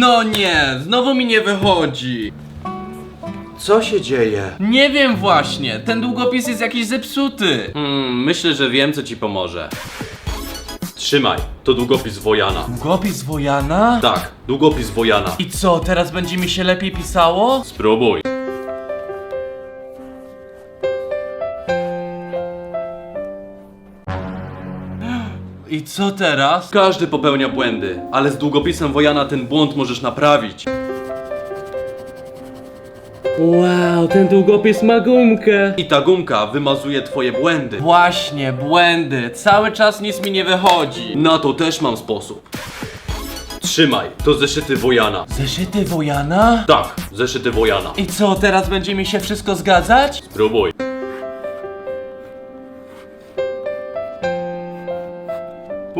No nie, znowu mi nie wychodzi. Co się dzieje? Nie wiem właśnie, ten długopis jest jakiś zepsuty. Hmm, myślę, że wiem, co ci pomoże. Trzymaj, to długopis Wojana. Długopis Wojana? Tak, długopis Wojana. I co, teraz będzie mi się lepiej pisało? Spróbuj. I co teraz? Każdy popełnia błędy, ale z długopisem Wojana ten błąd możesz naprawić. Wow, ten długopis ma gumkę. I ta gumka wymazuje twoje błędy. Właśnie, błędy. Cały czas nic mi nie wychodzi. Na to też mam sposób. Trzymaj, to zeszyty Wojana. Zeszyty Wojana? Tak, zeszyty Wojana. I co, teraz będzie mi się wszystko zgadzać? Spróbuj.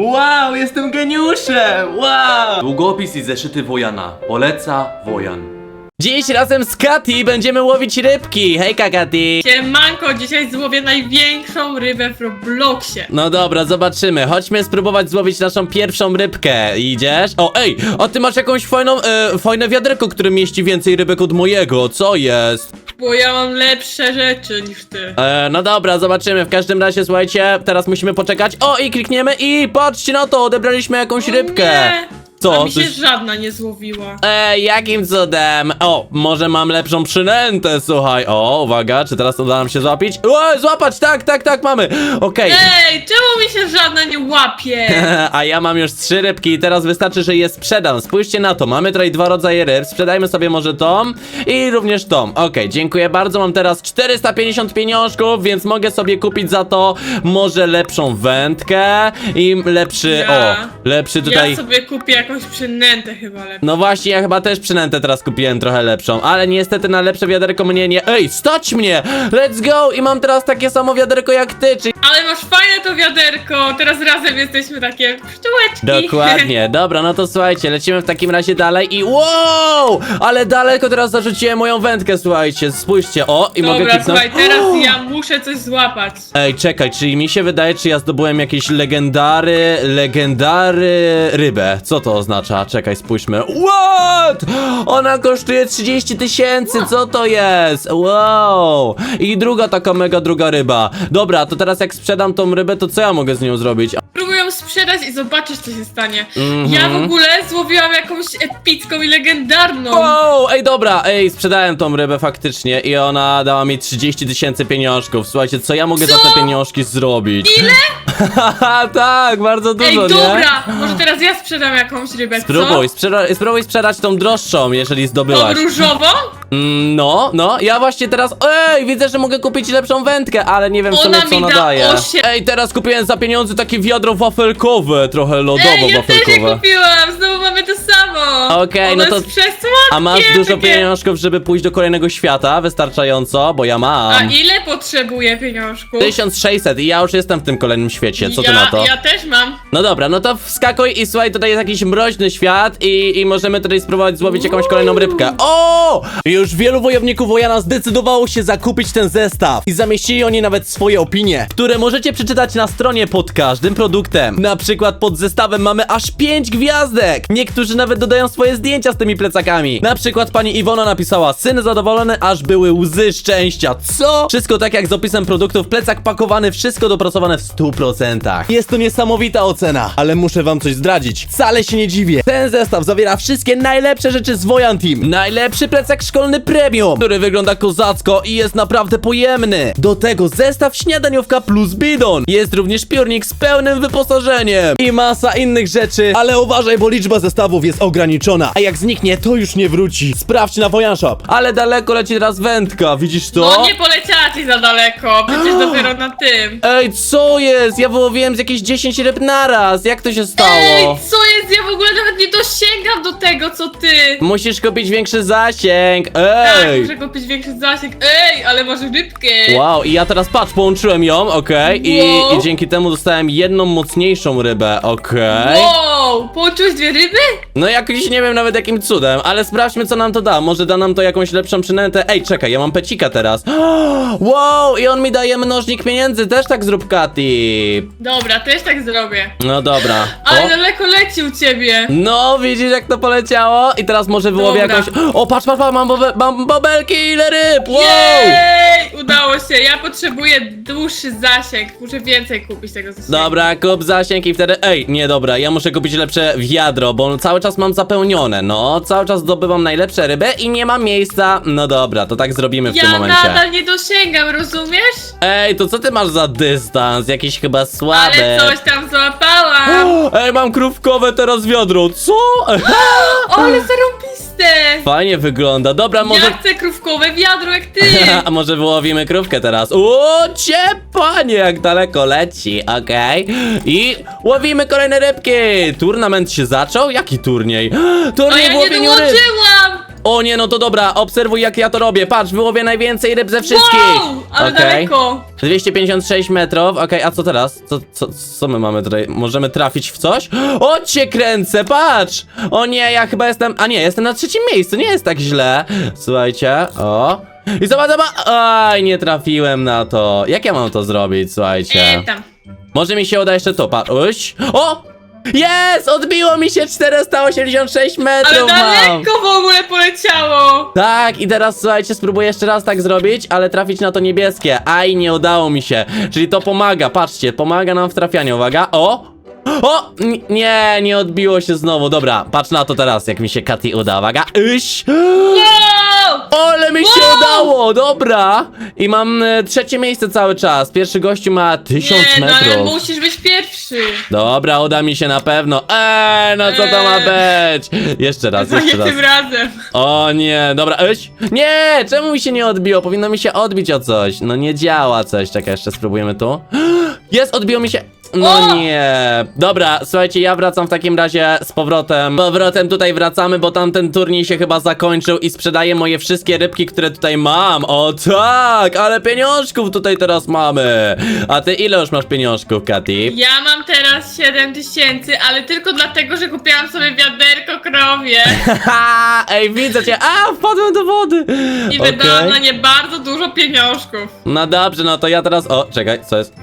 Wow, jestem geniuszem! Wow! Długopis i zeszyty Wojana. Poleca Wojan. Dziś razem z Kati będziemy łowić rybki. Hejka Kati. Siemanko, dzisiaj złowię największą rybę w Robloxie. No dobra, zobaczymy. Chodźmy spróbować złowić naszą pierwszą rybkę. Idziesz? O, ej, a ty masz jakąś fajną, e, fajne wiaderko, które mieści więcej rybek od mojego. Co jest? Bo ja mam lepsze rzeczy niż ty. E, no dobra, zobaczymy. W każdym razie, słuchajcie, teraz musimy poczekać. O, i klikniemy i patrzcie na to, odebraliśmy jakąś O rybkę. Nie. Co? A mi się Coś- żadna nie złowiła. Ej, jakim cudem? O, może mam lepszą przynętę, słuchaj. O, uwaga, czy teraz uda nam się złapić? O, złapać, tak, tak, tak, mamy. Okej. Ej, czemu mi się żadna nie łapie? A ja mam już trzy rybki i teraz wystarczy, że je sprzedam. Spójrzcie na to, mamy tutaj dwa rodzaje ryb. Sprzedajmy sobie może tą i również tą. Okej, dziękuję bardzo. Mam teraz 450 pieniążków, więc mogę sobie kupić za to może lepszą wędkę i lepszy, Ja- o, lepszy tutaj... Ja sobie kupię jakąś przynętę chyba lepiej. No właśnie, ja chyba też przynętę teraz kupiłem trochę lepszą, ale niestety na lepsze wiaderko mnie nie... Ej, stać mnie! Let's go! I mam teraz takie samo wiaderko jak ty, czyli... Ale masz fajne to wiaderko, teraz razem jesteśmy takie pszczółeczki. Dokładnie, dobra, no to słuchajcie, lecimy w takim razie dalej i wow! Ale daleko teraz zarzuciłem moją wędkę, słuchajcie, spójrzcie, o, i mogę Dobra, kliknąć. słuchaj, teraz ja muszę coś złapać. Ej, czekaj, czyli mi się wydaje, czy ja zdobyłem jakieś legendary, legendary rybę. Co to oznacza? Czekaj, spójrzmy. What? Ona kosztuje 30 tysięcy, co to jest? Wow! I druga taka mega druga ryba. Dobra, to teraz jak sprzedam tą rybę, to co ja mogę z nią zrobić? Sprzedać i zobaczysz co się stanie. Mhm. Ja w ogóle złowiłam jakąś epicką i legendarną. Wow, ej dobra, ej, sprzedałem tą rybę faktycznie i ona dała mi 30 tysięcy pieniążków. Słuchajcie, co ja mogę za Co? te pieniążki zrobić? Ile? Haha, tak, bardzo dużo, Ej, nie? dobra, może teraz ja sprzedam jakąś rybę, Spróbuj, co? sprzeda- spróbuj sprzedać tą droższą, jeżeli Tą zdobyłaś. różową? Mm, no, no, ja właśnie teraz. Ej, widzę, że mogę kupić lepszą wędkę, ale nie wiem w Ona sumie co mi ona da daje. osiem- Ej, teraz kupiłem za pieniądze takie wiadro wafelkowe, trochę Ej, ja też je kupiłam, znowu mamy to samo. Okej, Ono no to- jest przesłodkie A masz dużo takie. pieniążków, żeby pójść do kolejnego świata? Wystarczająco, bo ja A mam. ile potrzebuję pieniążków? 1600 i ja już jestem w tym kolejnym świecie, co ty ja, na to? Ja też mam. No dobra, no to wskakuj i słuchaj, tutaj jest jakiś mroźny świat i, i możemy tutaj spróbować złowić jakąś kolejną rybkę. O! Już wielu wojowników Wojana zdecydowało się zakupić ten zestaw i zamieścili oni nawet swoje opinie, które możecie przeczytać na stronie pod każdym produktem. Na przykład pod zestawem mamy aż 5 gwiazdek. Niektórzy nawet dodają swoje zdjęcia z tymi plecakami. Na przykład pani Iwona napisała, syn zadowolony, aż były łzy szczęścia. Co? Wszystko tak jak z opisem produktów, plecak pakowany, wszystko dopracowane w 100%. Jest to niesamowita ocena, ale muszę wam coś zdradzić. Wcale się nie dziwię. Ten zestaw zawiera wszystkie najlepsze rzeczy z Wojan Team. Najlepszy plecak szkolny premium, który wygląda kozacko i jest naprawdę pojemny. Do tego zestaw śniadaniówka plus bidon. Jest również piórnik z pełnym wyposażeniem i masa innych rzeczy, ale uważaj, bo liczba zestawów jest ograniczona, a jak zniknie, to już nie wróci. Sprawdź na Wojan Shop. Ale daleko leci teraz wędka, widzisz to? No nie poleciała ci za daleko, przecież dopiero na tym. Ej, co jest? Ja wyłowiłem z jakieś 10 ryb naraz. Jak to się stało? Ej, co jest? Ja w ogóle nawet nie dosięgam do tego, co ty. Musisz kupić większy zasięg. Tak, Ej! muszę kupić większy zasięg. Ej, ale masz rybkę. Wow, i ja teraz patrz, połączyłem ją, okej, i, Wow. i dzięki temu dostałem jedną mocniejszą rybę, okej. Wow, Wow, połączyłeś dwie ryby? No jakoś nie wiem nawet jakim cudem, ale sprawdźmy co nam to da. Może da nam to jakąś lepszą przynętę. Ej, czekaj, ja mam pecika teraz. Wow, i on mi daje mnożnik pieniędzy, też tak zrób Kati. Dobra, też tak zrobię. No dobra. Ale daleko leci u ciebie. No, widzisz jak to poleciało? I teraz może wyłowię Dobra. jakąś... O, patrz, patrz, patrz, mam, bobe... mam bobelki, ile ryb! Wow! Jej! Udało się. Ja potrzebuję dłuższy zasięg. Muszę więcej kupić tego zasięgu. Dobra, kup zasięg i wtedy... Ej, nie, dobra, ja muszę kupić lepsze wiadro, bo cały czas mam zapełnione, no. Cały czas zdobywam najlepsze ryby i nie mam miejsca. No dobra, to tak zrobimy w tym Ja momencie. nadal nie dosięgam, rozumiesz? Ej, to co ty masz za dystans? Jakiś chyba słaby. Ale coś tam złapałam. Ej, mam krówkowe teraz wiadro, co? O, ale zarąbiste. Fajnie wygląda, dobra, może... Ja chcę krówkowe wiadro jak ty. A może wyłowimy krówkę teraz? O, cię panie, jak daleko leci, okej. I łowimy kolejne rybki. Turnament się zaczął? Jaki turniej? O, Turniej ja w nie łowieniu ryb. dołączyłam. O nie, no to dobra, obserwuj jak ja to robię. Patrz, wyłowię najwięcej ryb ze wszystkich. Wow, ale Okej. daleko. 256 metrów, okej, a co teraz? Co, co, co my mamy tutaj? Możemy trafić w coś? O, cię kręcę, patrz! O nie, ja chyba jestem, a nie, jestem na trzecim miejscu, nie jest tak źle. Słuchajcie, o. I zobacz, zobacz, aj, nie trafiłem na to. Jak ja mam to zrobić, słuchajcie? E, tam. Może mi się uda jeszcze to, patrz, uś. O! Jest! Odbiło mi się 486 Ale metrów mam! daleko w ogóle poleciało. Tak, i teraz słuchajcie, spróbuję jeszcze raz tak zrobić, ale trafić na to niebieskie. Aj, nie udało mi się. Czyli to pomaga, patrzcie, pomaga nam w trafianiu. Uwaga, o! O! N- Nie, nie odbiło się znowu. Dobra, patrz na to teraz, jak mi się Katy uda. Uwaga, iś! Wow. Ale mi się udało, dobra! I mam e, trzecie miejsce cały czas. Pierwszy gościu ma 1000 Nie, no ale metrów. musisz być pierwszy. Dobra, uda mi się na pewno. Eee, no co to ma być? Jeszcze raz, nie jeszcze raz. tym razem. O nie, dobra, eś. Nie, czemu mi się nie odbiło? Powinno mi się odbić o coś. No nie działa coś. Czekaj, jeszcze spróbujemy tu. Jest, odbiło mi się. No O! nie. Dobra, słuchajcie, ja wracam w takim razie z powrotem. Powrotem tutaj wracamy, bo tamten turniej się chyba zakończył i sprzedaję moje wszystkie rybki, które tutaj mam. O tak, ale pieniążków tutaj teraz mamy. A ty ile już masz pieniążków, Katy? Ja mam teraz 7 tysięcy, ale tylko dlatego, że kupiłam sobie wiaderko krowie ej, widzę cię. A, wpadłem do wody. i wydałam Okej. na nie bardzo dużo pieniążków. No dobrze, no to ja teraz. O, czekaj, co jest?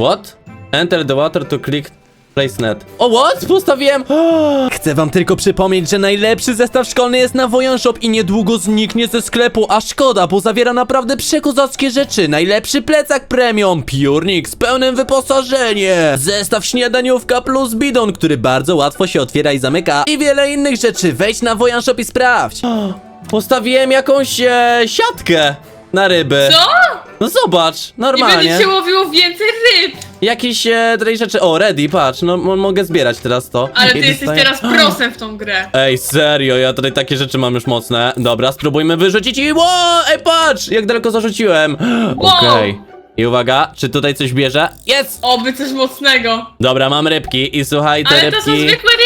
What? Enter the water to click place net. O, what? Postawiłem. Chcę wam tylko przypomnieć, że najlepszy zestaw szkolny jest na Wojan Shop i niedługo zniknie ze sklepu, a szkoda, bo zawiera naprawdę przekozackie rzeczy. Najlepszy plecak premium, piórnik z pełnym wyposażeniem, zestaw śniadaniówka plus bidon, który bardzo łatwo się otwiera i zamyka i wiele innych rzeczy. Wejdź na Wojan Shop i sprawdź. Postawiłem jakąś e, siatkę na ryby. Co? No zobacz, I normalnie. będzie się łowiło więcej ryb. Jakieś e, tutaj rzeczy. O, ready, patrz, no mo- mogę zbierać teraz to. Ale I ty jesteś dostaję- teraz prosem w tą grę. Ej, serio, ja tutaj takie rzeczy mam już mocne. Dobra, spróbujmy wyrzucić i. Ło, ej, patrz! Jak daleko zarzuciłem. Wow. Okej. I uwaga, czy tutaj coś bierze? Jest! Oby coś mocnego. Dobra, mam rybki i słuchaj, te Ale rybki. to są zwykłe rybki.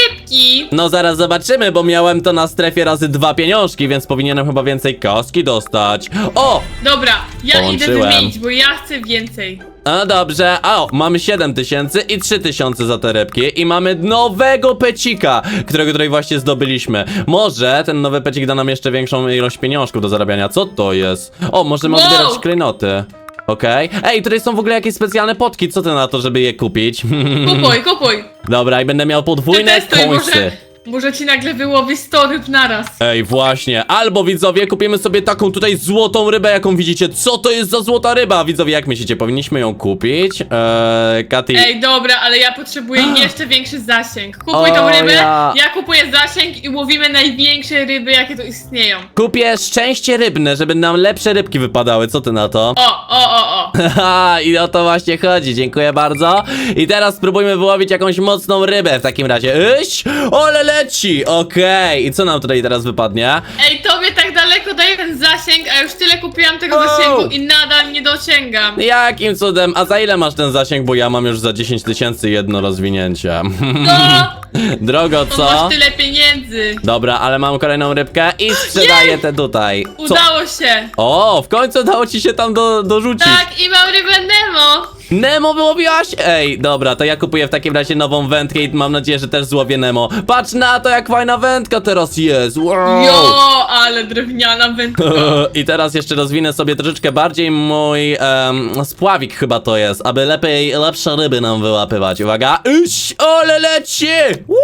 No zaraz zobaczymy, bo miałem to na strefie razy dwa pieniążki, więc powinienem chyba więcej kostki dostać. O! Dobra, ja idę Połączyłem. wymienić, bo ja chcę więcej. No dobrze, a o, mamy 7 tysięcy i 3 tysiące za te rybki i mamy nowego pecika, którego tutaj właśnie zdobyliśmy. Może ten nowy pecik da nam jeszcze większą ilość pieniążków do zarabiania. Co to jest? O, możemy Wow! odbierać klejnoty. Okej. Ej, tutaj są w ogóle jakieś specjalne potki, co ty na to, żeby je kupić? Kupuj, kupuj. Dobra, i będę miał podwójne Testuj, końce. Może, ci nagle wyłowi 100 ryb naraz. Ej, właśnie. Albo widzowie, kupimy sobie taką tutaj złotą rybę, jaką widzicie. Co to jest za złota ryba? Widzowie, jak myślicie, powinniśmy ją kupić? Eee, Katy. Ej, dobra, ale ja potrzebuję jeszcze większy zasięg. Kupuj O, tą rybę, ja. ja kupuję zasięg i łowimy największe ryby, jakie tu istnieją. Kupię szczęście rybne, żeby nam lepsze rybki wypadały. Co ty na to? O, o, o, o. Haha, i o to właśnie chodzi. Dziękuję bardzo. I teraz spróbujmy wyłowić jakąś mocną rybę w takim razie. Iść! Ole leci! Okej. I co nam tutaj teraz wypadnie? Ej, tobie tak daleko daje ten zasięg, a już tyle kupiłam tego Wow. zasięgu i nadal nie dosięgam. Jakim cudem? A za ile masz ten zasięg? Bo ja mam już za 10 tysięcy jedno rozwinięcie. No, Drogo, to co? masz tyle pieniędzy. Dobra, ale mam kolejną rybkę i sprzedaję te tutaj. Co? Udało się. O, w końcu udało ci się tam do, dorzucić. Tak, i mam rybę Nemo. Nemo wyłowiłaś? Ej, dobra, to ja kupuję w takim razie nową wędkę i mam nadzieję, że też złowię Nemo. Patrz na to, jak fajna wędka teraz jest. Wow. Jo, ale drewniana wędka. I teraz jeszcze rozwinę sobie troszeczkę bardziej mój em, spławik chyba to jest, aby lepiej, lepsze ryby nam wyłapywać. Uwaga, Iś, ole leci! Woo!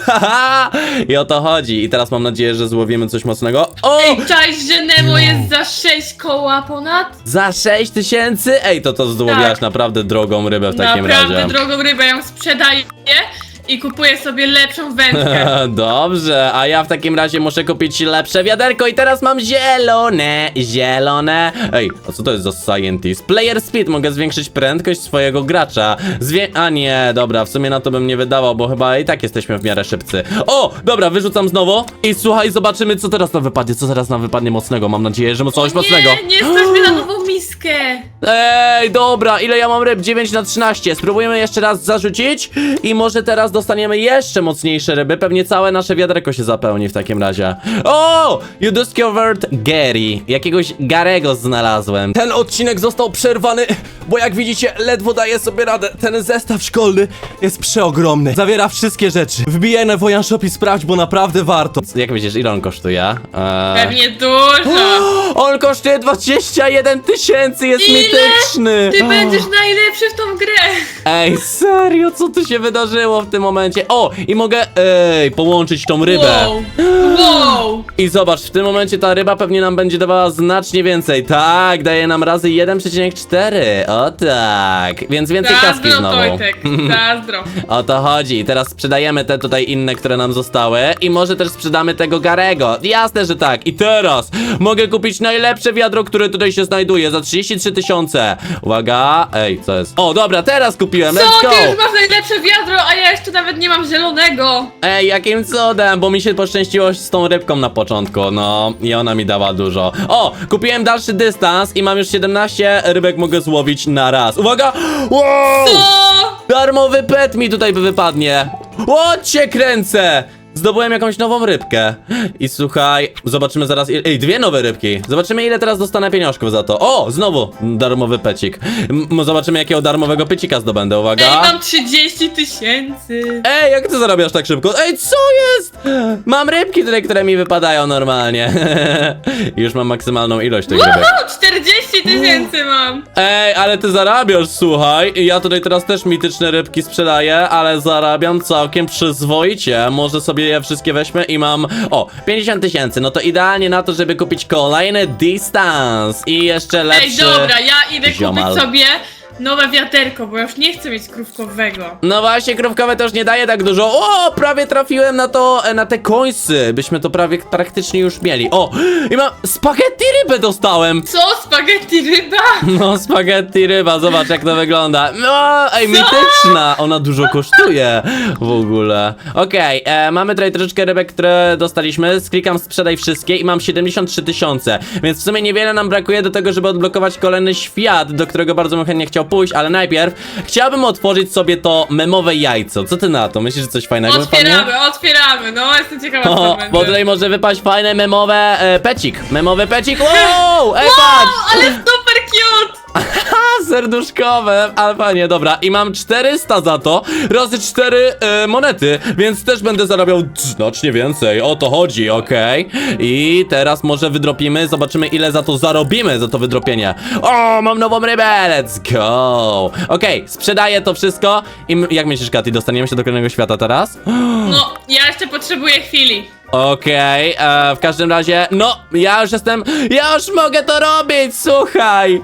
Haha! I o to chodzi. I teraz mam nadzieję, że złowimy coś mocnego. O! Ej, czaisz, że Nemo jest za 6 koła ponad? Za 6 tysięcy? Ej, to to złowiłaś Tak. naprawdę drogą rybę w takim Naprawdę razie. drogą rybę ją sprzedaję i kupuję sobie lepszą wędkę. Dobrze, a ja w takim razie muszę kupić lepsze wiaderko i teraz mam zielone, zielone. Ej, a co to jest za scientist? Player speed, mogę zwiększyć prędkość swojego gracza. Zwię... A nie, dobra, w sumie na to bym nie wydawał, bo chyba i tak jesteśmy w miarę szybcy. O, dobra, wyrzucam znowu i słuchaj, zobaczymy co teraz nam wypadnie, co teraz nam wypadnie mocnego. Mam nadzieję, że coś mocnego. Nie, nie stać na nową miskę. Ej, dobra, ile ja mam ryb? 9 na 13. Spróbujemy jeszcze raz zarzucić i może teraz dostaniemy jeszcze mocniejsze ryby. Pewnie całe nasze wiaderko się zapełni w takim razie. O! You discovered Gary. Jakiegoś Garego znalazłem. Ten odcinek został przerwany, bo jak widzicie, ledwo daję sobie radę. Ten zestaw szkolny jest przeogromny. Zawiera wszystkie rzeczy. Wbijaj na Wojan Shop i sprawdź, bo naprawdę warto. Jak widzisz, ile on kosztuje? Eee... Pewnie dużo. On kosztuje 21 tysięcy, jest Ile? mityczny! Ty będziesz najlepszy w tą grę. Ej, serio, co tu się wydarzyło w tym momencie? O, i mogę, ej, połączyć tą rybę. Wow. Wow. I zobacz, w tym momencie ta ryba pewnie nam będzie dawała znacznie więcej. Tak, daje nam razy 1,4. O tak, więc więcej kaski Zazdro, znowu. Zazdro. O to chodzi. Teraz sprzedajemy te tutaj inne, które nam zostały. I może też sprzedamy tego Garego. Jasne, że tak. I teraz mogę kupić najlepsze wiadro, które tutaj się znajduje za 33 tysiące. Uwaga. Ej, co jest? O, dobra, teraz kupiłem. Co, Let's ty już masz najlepsze wiadro, a ja jeszcze nawet nie mam zielonego. Ej, jakim cudem, bo mi się poszczęściło z tą rybką na początku, no i ona mi dała dużo. O, kupiłem dalszy dystans i mam już 17 rybek mogę złowić na raz. Uwaga! Wow! O! Darmowy pet mi tutaj wypadnie. O, cię kręcę! Zdobyłem jakąś nową rybkę. I słuchaj, zobaczymy zaraz. Ej, dwie nowe rybki. Zobaczymy, ile teraz dostanę pieniążków za to. O, znowu darmowy pecik. M zobaczymy, jakiego darmowego pycika zdobędę. Uwaga. Ej, mam 30 tysięcy. Ej, jak ty zarabiasz tak szybko? Ej, co jest? Mam rybki tutaj, które mi wypadają normalnie. Już mam maksymalną ilość tych rybek. Woohoo, 40 tysięcy mam. Ej, ale ty zarabiasz, słuchaj. Ja tutaj teraz też mityczne rybki sprzedaję, ale zarabiam całkiem przyzwoicie. Może sobie je wszystkie weźmy i mam. O, 50 tysięcy. No to idealnie na to, żeby kupić kolejny distance. I jeszcze lepszy. Ej, dobra, ja idę ziomal. kupić sobie nowe wiaderko, bo ja już nie chcę mieć krówkowego. No właśnie, krówkowe też nie daje tak dużo. O, prawie trafiłem na to, e, na te końsy. Byśmy to prawie praktycznie już mieli. O, i mam spaghetti rybę dostałem. Co? Spaghetti ryba? No, spaghetti ryba, zobacz jak to wygląda. No, ej, mityczna. Ona dużo kosztuje w ogóle. Okej, e, mamy tutaj troszeczkę rybek, które dostaliśmy. Sklikam sprzedaj wszystkie i mam 73 tysiące. Więc w sumie niewiele nam brakuje do tego, żeby odblokować kolejny świat, do którego bardzo bym chętnie chciał pójść, ale najpierw chciałbym otworzyć sobie to memowe jajco. Co ty na to? Myślisz, że coś fajnego wypadnie? Otwieramy, otwieramy, no jestem ciekawa co O, będzie. bo tutaj może wypaść fajne memowe e, pecik. Memowy pecik. Wow! Ej, patrz! O, ale super cute! Ha, serduszkowe, ale fajnie, dobra. I mam 400 za to, razy 4 e, monety, więc też będę zarabiał znacznie więcej. O to chodzi, okej. I teraz może wydropimy, zobaczymy ile za to zarobimy, za to wydropienie. O, mam nową rybę, let's go. Okej, sprzedaję to wszystko i jak myślisz, Katy, dostaniemy się do kolejnego świata teraz? No, ja jeszcze potrzebuję chwili. Okej, e, w każdym razie, no, ja już jestem, ja już mogę to robić, słuchaj.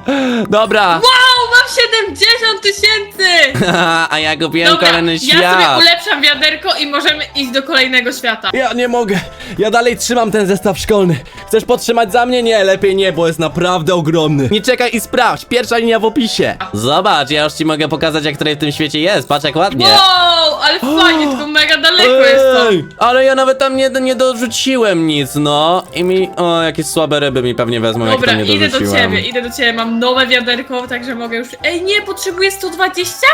Dobra. Wow, mam 70 tysięcy! A ja kupiłem Dobra, kolejny ja świat. sobie ulepszam wiaderko i możemy iść do kolejnego świata. Ja nie mogę. Ja dalej trzymam ten zestaw szkolny. Chcesz podtrzymać za mnie? Nie, lepiej nie, bo jest naprawdę ogromny. Nie czekaj i sprawdź. Pierwsza linia w opisie. Zobacz, ja już ci mogę pokazać, jak tutaj w tym świecie jest. Patrz, jak ładnie. Wow, ale fajnie, tylko mega daleko jest to. Ej, ale ja nawet tam nie, nie dorzuciłem nic, no. I mi, o, jakieś słabe ryby mi pewnie wezmą, Dobra, jak to nie idę do ciebie, idę do ciebie, mam nowe wiaderko, także mogę już... Ej, nie, potrzebuję 120?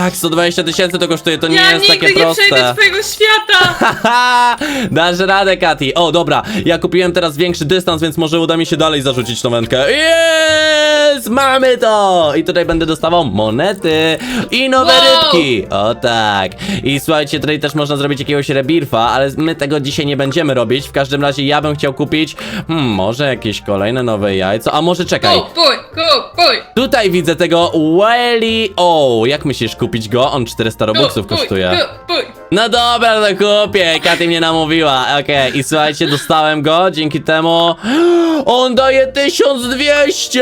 Tak, 120 tysięcy to kosztuje, to nie ja jest nigdy takie nie proste. przejdę twojego świata! Haha, dasz radę, Kati. O, dobra, ja kupiłem teraz większy dystans, więc może uda mi się dalej zarzucić tą wędkę. Jest! Mamy to! I tutaj będę dostawał monety i nowe Wow! rybki. O tak. I słuchajcie, tutaj też można zrobić jakiegoś rebirfa, ale my tego dzisiaj nie będziemy robić. W każdym razie ja bym chciał kupić, hmm, może jakieś kolejne nowe jajco, a może czekaj. Kupuj, kupuj! Tutaj widzę tego Welly O. Jak myślisz kupić go? On 400 robuxów kosztuje. No dobra, to kupię. Katy mnie namówiła. Okej, i słuchajcie, dostałem go. Dzięki temu on daje 1200!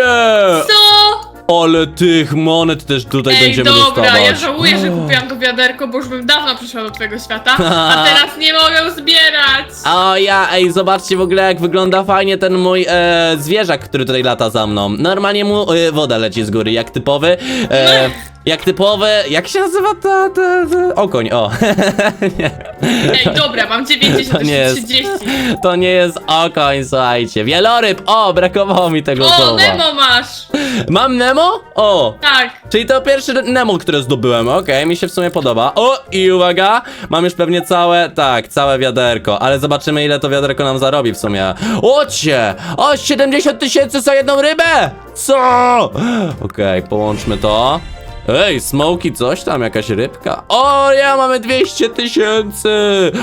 Co? Ale tych monet też tutaj Ej, będziemy dobra, dostawać. ja żałuję, że kupiłam to wiaderko, bo już bym dawno przyszła do twojego świata, a teraz nie mogę zbierać! O ja, ej, zobaczcie w ogóle jak wygląda fajnie ten mój e, zwierzak, który tutaj lata za mną. Normalnie mu e, woda leci z góry, jak typowy. E, jak typowy, jak się nazywa to, to, to? Okoń, o. nie. Ej, dobra, mam 90, To nie jest. 30. To nie jest okoń, słuchajcie. Wieloryb, o, brakowało mi tego O, słowa. Nemo masz! Mam Nemo? O, Tak. czyli to pierwszy Nemo, które zdobyłem. Okej, mi się w sumie podoba. O, i uwaga, mam już pewnie całe, tak, całe wiaderko, ale zobaczymy ile to wiaderko nam zarobi w sumie. Ocie, o, 70 tysięcy za jedną rybę! Co? Okej, połączmy to. Ej, Smoky, coś tam, jakaś rybka. O, ja mamy 200 tysięcy.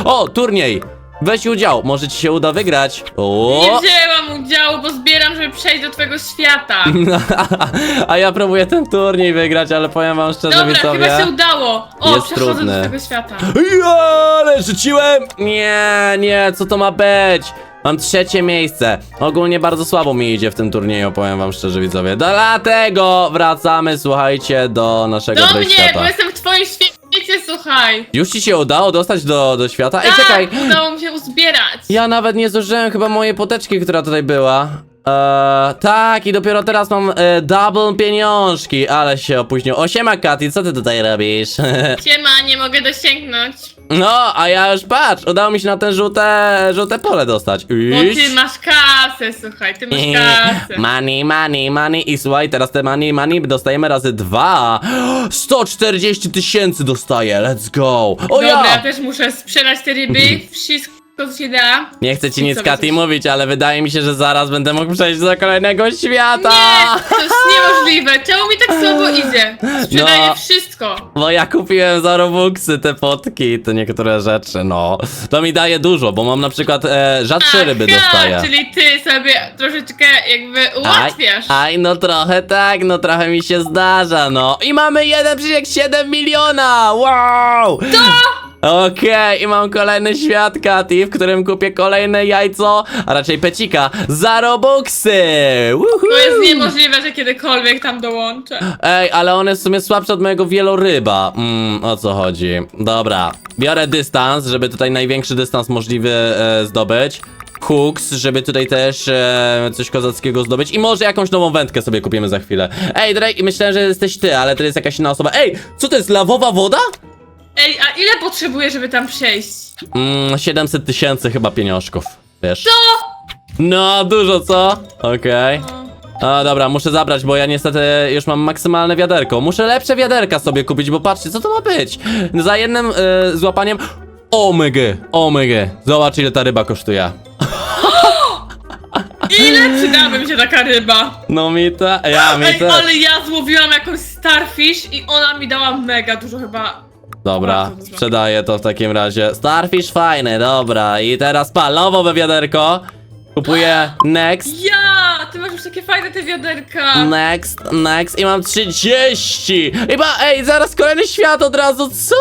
O, turniej. Weź udział, może ci się uda wygrać. O! Nie wzięłam udziału, bo zbieram, żeby przejść do twojego świata. A ja próbuję ten turniej wygrać, ale powiem wam szczerze, Dobra, widzowie. chyba się udało. O, Jest przechodzę do twojego świata. Ja, ale rzuciłem! Nie, nie, co to ma być? Mam trzecie miejsce. Ogólnie bardzo słabo mi idzie w tym turnieju, powiem wam szczerze, widzowie. Dlatego wracamy, słuchajcie, do naszego Do mnie, świata. bo jestem w twoim świecie, słuchaj. Już ci się udało dostać do, do świata? Ej, tak, czekaj! udało mi się uzbierać. Ja nawet nie zużyłem chyba mojej poteczki, która tutaj była. Eee, tak, i dopiero teraz mam e, double pieniążki, ale się opóźnił. Osiema, Katy, co ty tutaj robisz? Siema, nie mogę dosięgnąć. No, a ja już patrz, udało mi się na ten żółte, żółte pole dostać. Bo Iść. ty masz kasę, słuchaj, ty masz kasę. Money, money, money i słuchaj, teraz te money, money dostajemy razy dwa. 140 tysięcy dostaję, let's go. O Dobra, ja ja! też muszę sprzedać te ryby, wszystko co się da. Nie chcę ci I nic, sobie Katy, coś- mówić, ale wydaje mi się, że zaraz będę mógł przejść do kolejnego świata. Nie, to jest niemożliwe. Czemu mi tak słabo idzie? Sprzedaję No. wszystko. Bo ja kupiłem za Robuxy te potki, te niektóre rzeczy, no. To mi daje dużo, bo mam na przykład e, rzadsze ryby Aha, dostaję. czyli ty sobie troszeczkę jakby ułatwiasz. Aj, aj, no trochę tak, no trochę mi się zdarza, no. I mamy 1,7 miliona! Wow! Okej, i mam kolejny świat, Katy, w którym kupię kolejne jajco, a raczej pecika, za Robuxy! Woohoo! To jest niemożliwe, że kiedykolwiek tam dołączę. Ej, ale on jest w sumie słabszy od mojego wieloryba. Mm, o co chodzi? Dobra, biorę dystans, żeby tutaj największy dystans możliwy e, zdobyć. Hooks, żeby tutaj też e, coś kozackiego zdobyć. I może jakąś nową wędkę sobie kupimy za chwilę. Ej, Drake, myślałem, że jesteś ty, ale to jest jakaś inna osoba. Ej, co to jest, lawowa woda? Ej, a ile potrzebuję, żeby tam przejść? Mm, 700 tysięcy chyba pieniążków, wiesz. Co? No, dużo, co? Okej. A dobra, muszę zabrać, bo ja niestety już mam maksymalne wiaderko. Muszę lepsze wiaderka sobie kupić, bo patrzcie, co to ma być? Za jednym e, złapaniem. Omega, omega. Zobacz, ile ta ryba kosztuje. Ile przydałaby mi się taka ryba? No mi ta, ja mi Ej, też. ale ja złowiłam jakąś starfish i ona mi dała mega dużo chyba. Dobra, sprzedaję to w takim razie. Starfish fajny, dobra. I teraz palowo wiaderko. Kupuję next. Ja! Ty masz już takie fajne te wiaderka. Next, next i mam 30! I ba, ej, zaraz kolejny świat od razu, co?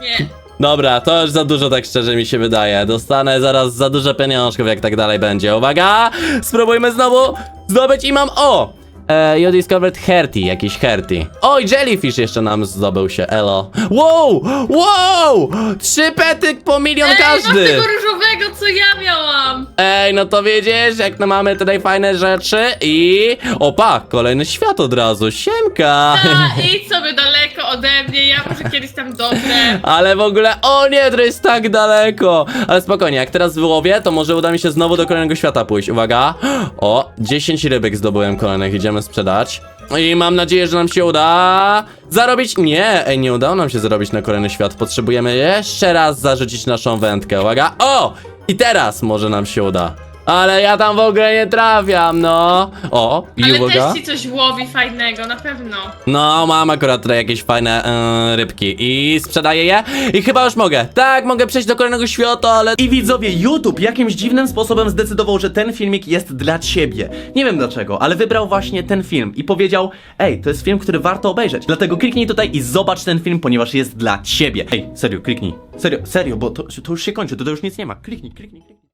Nie. Dobra, to już za dużo, tak szczerze mi się wydaje. Dostanę zaraz za dużo pieniążków, jak tak dalej będzie. Uwaga! Spróbujmy znowu zdobyć i mam, o! E, you discovered Herty, jakiś Herty. Oj, Jellyfish jeszcze nam zdobył się, elo. Wow! Wow! Trzy pety po milion Ej, masz każdy! tego różowego, co ja miałam. Ej, no to wiedziesz, jak no mamy tutaj fajne rzeczy i... Opa, kolejny świat od razu, siemka! A, idź sobie daleko ode mnie, ja może kiedyś tam dotrę. Ale w ogóle, o nie, to jest tak daleko. Ale spokojnie, jak teraz wyłowię, to może uda mi się znowu do kolejnego świata pójść. Uwaga. O, 10 rybek zdobyłem kolejnych, idziemy sprzedać. I mam nadzieję, że nam się uda zarobić. Nie, ej, nie udało nam się zarobić na kolejny świat. Potrzebujemy jeszcze raz zarzucić naszą wędkę. Uwaga. O! I teraz może nam się uda. Ale ja tam w ogóle nie trafiam, no. O, i Ale uwaga. też ci coś łowi fajnego, na pewno. No, mam akurat tutaj jakieś fajne e, rybki i sprzedaję je i chyba już mogę. Tak, mogę przejść do kolejnego świata, ale... I widzowie, YouTube jakimś dziwnym sposobem zdecydował, że ten filmik jest dla ciebie. Nie wiem dlaczego, ale wybrał właśnie ten film i powiedział: Ej, to jest film, który warto obejrzeć. Dlatego kliknij tutaj i zobacz ten film, ponieważ jest dla ciebie. Ej, serio, kliknij. Serio, serio, bo to, to już się kończy, to, to już nic nie ma. Kliknij, kliknij, kliknij.